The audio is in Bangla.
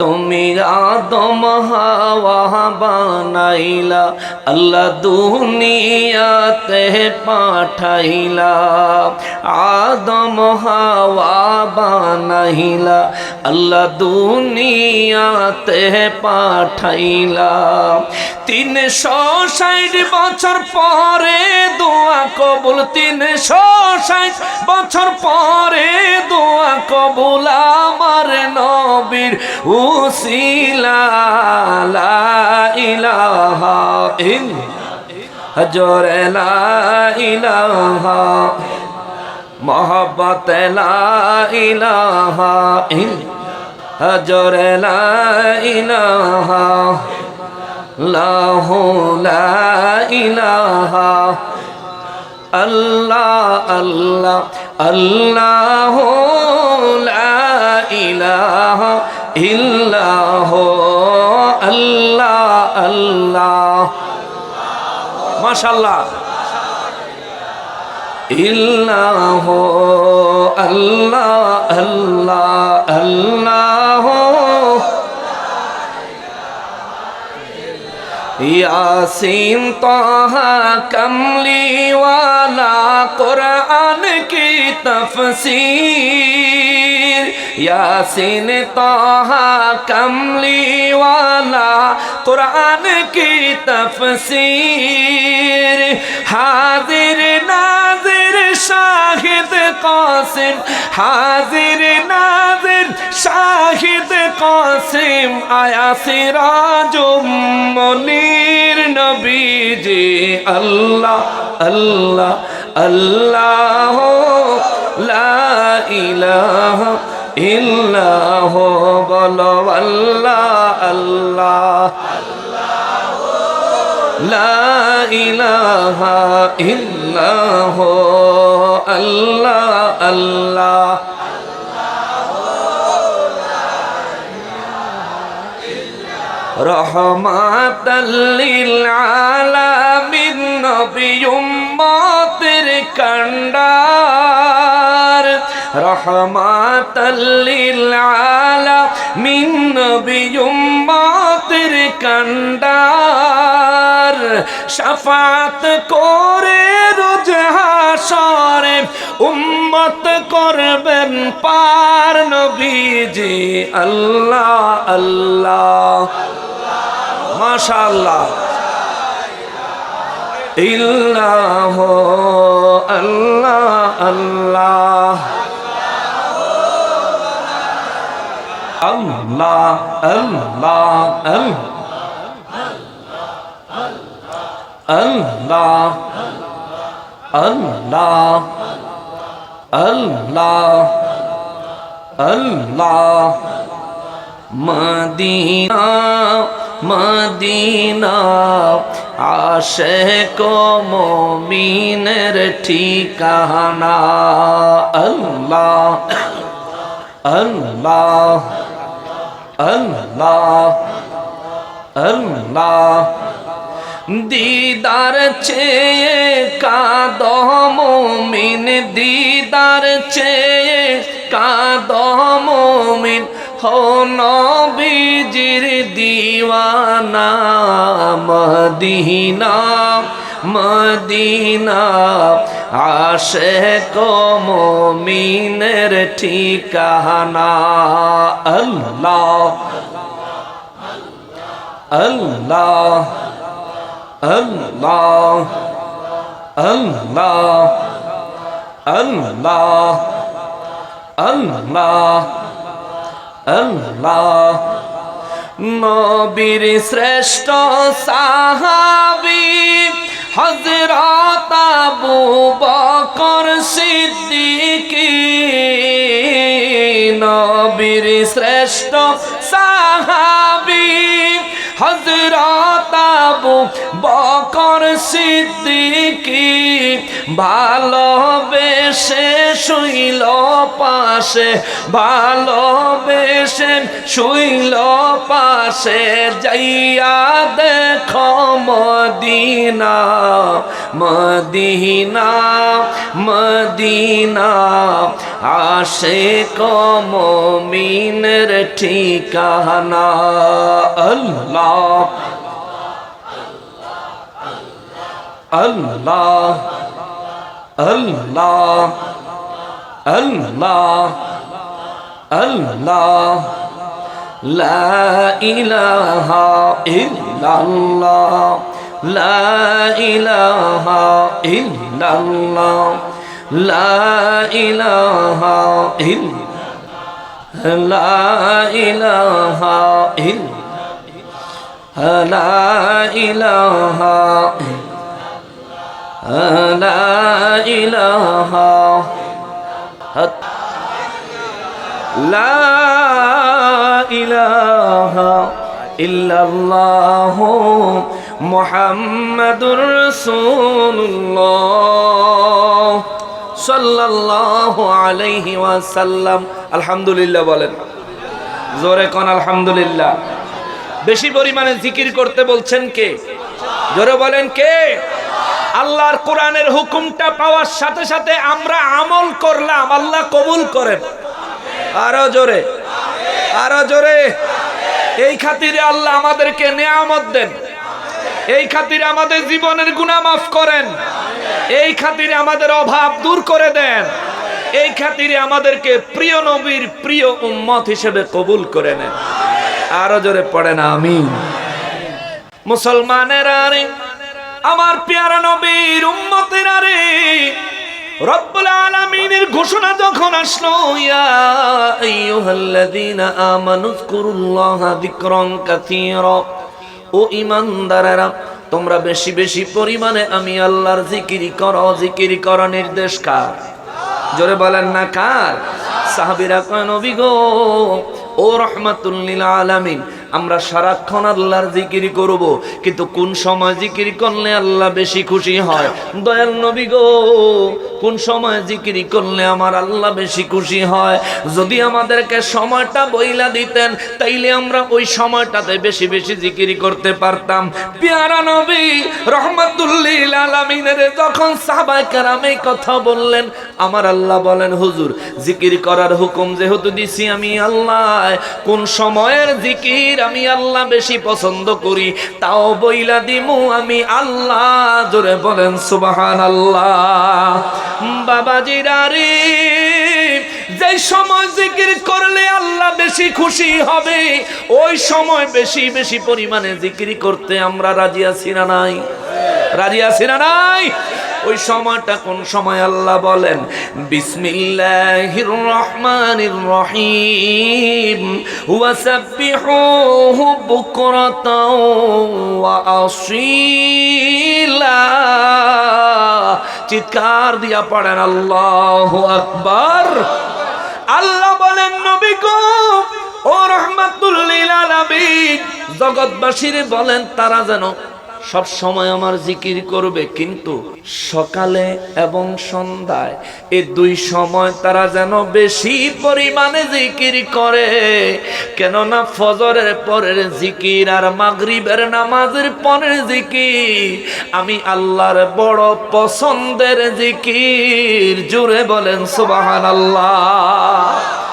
তুমি আদম হাওয়া বানাইলা, আল্লাহ দুনিয়াতে পাঠাইলা। আদম হাওয়া বানাইলা, আল্লাহ দুনিয়াতে পাঠাইলা। তিনশো ষাট বছর পরে দোয়া কবুল তিনশো ষাট বছর পরে দোয়া কবুল আমার নবীর وسيلة لا إله إلا হজর লা ইলাহা محبت لا إله إلا হজর لا إله له لا إله الله الله الله لا إله ইল্লাহ আল্লাহ আল্লাহ। মাশাল্লাহ ইল্লাহ আল্লাহ আল্লাহ আল্লাহ। ইয়াসিন তাহা কমলিওয়ালা কোরআন কি তফসির? ইয়াসিন তাহা কমলিওয়ালা কোরআন কি তফসির? হাজির নাজির শাহিদ কাসিম, হাজির নাজির শাহিদ কাসিম, আয়া সিরাজুম মনির নবীজি, আল্লাহ আল্লাহ আল্লাহ বলো আল্লাহ। আল্লাহ ইলাহা ইল্লাহ আল্লাহ আল্লাহ। রহমাতাল্লিল আলামিন নবী উম্মতের রহমাতাল্লিল আলামিন নবী উম্মতের কন্ডার। শাফাত করে রোজ হাসরে, উম্মত করবেন পার নবীজি, আল্লাহ আল্লাহ। মাশাআল্লাহ। ইল্লাহ আল্লাহ আল্লাহ। আল্লাহ আল্লাহ আল্লাহ। আল্লাহ আল্লাহ আল্লাহ। মদিনা মদিনা আশে কো মমিনের ঠিকানা। আল্লাহ আল্লাহ আল্লাহ আল্লাহ। দিদার চেয়ে কাদম মিন দিদার চেয়ে কাদম মিন নবীজির দিওয়ানা মদিনা মদিনা। আশে কো মমিনের ঠিকানা আল্লাহ আল্লাহ আল্লাহ আল্লাহ আল্লাহ আল্লাহ। আল্লাহ। নবীর শ্রেষ্ঠ সাহাবি হজরত আবু বকর সিদ্দিকী। নবীর শ্রেষ্ঠ সাহাবি হজরত আবু বকর সিদ্দিকি ভালোবেসে শুইল পাশে, ভালোবেসে শুইল পাশে, যাইয়া দেখো মদিনা মদিনা মদিনা আসে কমিনের ঠিকানা। আল্লাহ আল্লাহ আল্লাহ আল্লাহ আল্লাহ লা ইলাহা ইল্লাল্লাহ লা ইলাহা ইল্লাল্লাহ লা ইলাহা ইল্লাল্লাহ لا إله إلا لا إله لا إله لا إله إلا الله محمد رسول الله সাল্লাল্লাহু আলাইহি ওয়াসাল্লাম আলহামদুলিল্লাহ বলেন জোরে কোন আলহামদুলিল্লাহ বেশি পরিমাণে জিকির করতে বলছেন কে জোরে বলেন কে আল্লাহর কোরআনের হুকুমটা পাওয়ার সাথে সাথে আমরা আমল করলাম, আল্লাহ কবুল করেন। আরও জোরে আরও জোরে। এই খাতিরে আল্লাহ আমাদেরকে নেয়ামত দেন। এই খাতিরে আমাদের জীবনের গুনাহ মাফ করেন। এই খাতিরে আমাদের অভাব দূর করে দেন। এই খাতিরে আমাদেরকে প্রিয় নবীর প্রিয় উম্মত হিসেবে কবুল করে নেন। আরও জোরে পড়েন না আমি মুসলমানের আরে আমার পেয়ারা নবীর উম্মতের আরে, রব্বুল আলামিনের ঘোষণা যখন আসলো, ইয়া আইয়ুহাল্লাযীনা আমানু যকুরুল্লাহা যিকরান কাসীরা। ও ইমানদারেরা তোমরা বেশি বেশি পরিমাণে আমি আল্লাহর জিকিরি করো জিকিরি করো নির্দেশ কার? জোরে বলেন না কার? সাহাবিরা কয়, নবী গো, ও রহমাতুল্লিল আলামিন আমরা সারাক্ষণ আল্লাহর জিকির করব, কিন্তু কোন সময় জিকির করলে আল্লাহ বেশি খুশি হয়? দয়াল নবী গো কোন সময় জিকির করলে আমার আল্লাহ বেশি খুশি হয়? যদি আমাদেরকে সময়টা বইলা দিতেন, তাইলে আমরা ওই সময়টাতে বেশি বেশি জিকির করতে পারতাম। পেয়ারা নবী রহমাতুল্লিল আলামিনের যখন সাহাবায়ে কেরাম এই কথা বললেন, আমার আল্লাহ বলেন, হুজুর, জিকির করার হুকুম যেহেতু দিছি আমি আল্লাহ কোন সময়ের জিকির আমি আল্লাহ বেশি পছন্দ করি, তাও বইলা দিমু আমি আল্লাহ। জোরে বলেন সুবাহান আল্লাহ বাবাজিরা রে যে সময় জিকির করলে আল্লাহ বেশি খুশি হবে, ওই সময় বেশি বেশি পরিমাণে জিকির করতে আমরা রাজি আছি না নাই? রাজি আছি না নাই? ওই সময়টা কোন সময় আল্লাহ বলেন, বিসমিল্লাহির রহমানির রহিম, ওয়াসাব্বিহুহু বুকরাতাও ওয়া আসীলা চিৎকার দিয়া পড়েন, আল্লাহ আকবার। আল্লাহ বলেন, নবী গো, ও রহমাতুল্লিল আলামিন। জগৎবাসীর বলেন, তারা যেন সব সময় আমার জিকির করবে, কিন্তু সকালে এবং সন্ধ্যায় এই দুই সময় তারা যেন বেশি পরিমাণে জিকির করে। কেননা ফজরের পরের জিকির আর মাগরিবের নামাজের পরের জিকির, আমি আল্লাহর বড় পছন্দের জিকির। জুড়ে বলেন সুবাহান আল্লাহ